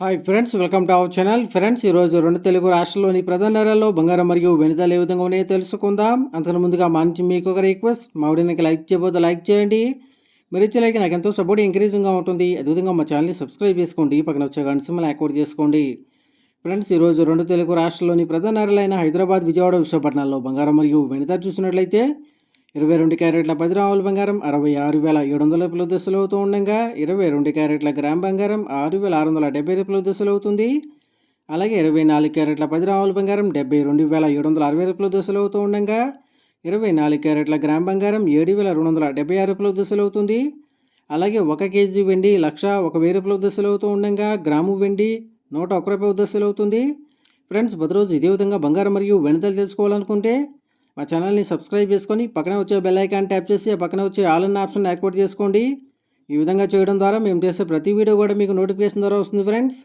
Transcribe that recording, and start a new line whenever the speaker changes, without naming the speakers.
Hi friends welcome to our channel friends ఈరోజు రెండు తెలుగు రాష్ట్రాల్లోని ప్రధాన నగరాల్లో బంగారం మరియు వెనుదలు ఏ విధంగా ఉన్నాయో తెలుసుకుందాం. అంతకు ముందుగా మా నుంచి మీకు ఒక రిక్వెస్ట్ మా వీడియోకి లైక్ చేయబోతే లైక్ చేయండి. మీరు ఇచ్చే లైక్ నాకు ఎంతో సపోర్ట్ ఎంకరేజింగ్గా ఉంటుంది. అదేవిధంగా మా ఛానల్ని సబ్స్క్రైబ్ చేసుకోండి. పక్కన వచ్చే గంట సింబల్ యాక్టివేట్ చేసుకోండి. ఫ్రెండ్స్ ఈరోజు రెండు తెలుగు రాష్ట్రాల్లోని ప్రధాన నగరాలైన హైదరాబాద్ విజయవాడ విశాఖపట్నాల్లో బంగారం మరియు వెనుదలు చూసినట్లయితే ఇరవై రెండు క్యారెట్ల పది రావుల బంగారం అరవై ఆరు వేల ఏడు వందల రూపాయల దశలు అవుతూ ఉండగా ఇరవై రెండు క్యారెట్ల గ్రామ్ బంగారం ఆరు వేల ఆరు వందల డెబ్బై రూపాయల దశలు అవుతుంది. అలాగే ఇరవై నాలుగు క్యారెట్ల పది రావుల బంగారం డెబ్బై రెండు వేల ఏడు వందల అరవై రూపాయల దశలు అవుతూ ఉండగా ఇరవై నాలుగు క్యారెట్ల గ్రామ్ బంగారం ఏడు వేల రెండు వందల డెబ్బై ఆరు రూపాయల దశలు అవుతుంది. అలాగే ఒక కేజీ వెండి లక్ష ఒక వెయ్యి రూపాయల దశలు అవుతూ ఉండగా గ్రాము వెండి నూట ఒక్క రూపాయల దశలు అవుతుంది. ఫ్రెండ్స్ ప్రతిరోజు ఇదే విధంగా బంగారం మరియు వెనుదలు తెలుసుకోవాలనుకుంటే మా ఛానల్ని సబ్స్క్రైబ్ చేసుకొని పక్కన వచ్చే బెల్ ఐకాన్ ట్యాప్ చేసి ఆ పక్కన వచ్చే ఆల్ అన్న ఆప్షన్ యాక్టివేట్ చేసుకోండి. ఈ విధంగా చేయడం ద్వారా మేము చేసే ప్రతి వీడియో కూడా మీకు నోటిఫికేషన్ ద్వారా వస్తుంది ఫ్రెండ్స్.